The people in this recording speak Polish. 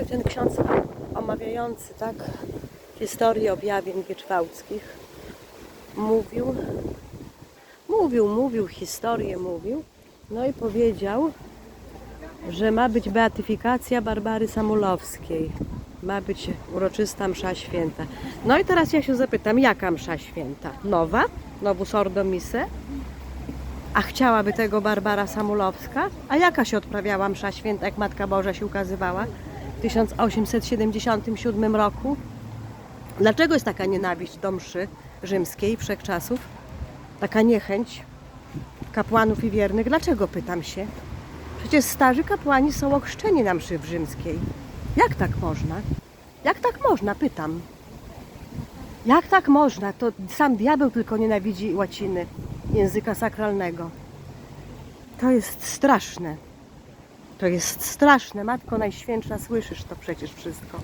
ten ksiądz omawiający, tak, historię objawień wieczwałckich mówił, mówił, mówił, historię mówił, no i powiedział, że ma być beatyfikacja Barbary Samulowskiej. Ma być uroczysta msza święta. No i teraz ja się zapytam, jaka msza święta? Nowa? Nowus Ordo Mise? A chciałaby tego Barbara Samulowska? A jaka się odprawiała msza święta, jak Matka Boża się ukazywała 1877 roku? Dlaczego jest taka nienawiść do mszy rzymskiej wszechczasów? Taka niechęć kapłanów i wiernych? Dlaczego pytam się? Przecież starzy kapłani są ochrzczeni na mszy rzymskiej. Jak tak można? Jak tak można? Pytam. Jak tak można? To sam diabeł tylko nienawidzi łaciny, języka sakralnego. To jest straszne. To jest straszne. Matko Najświętsza, słyszysz to przecież wszystko.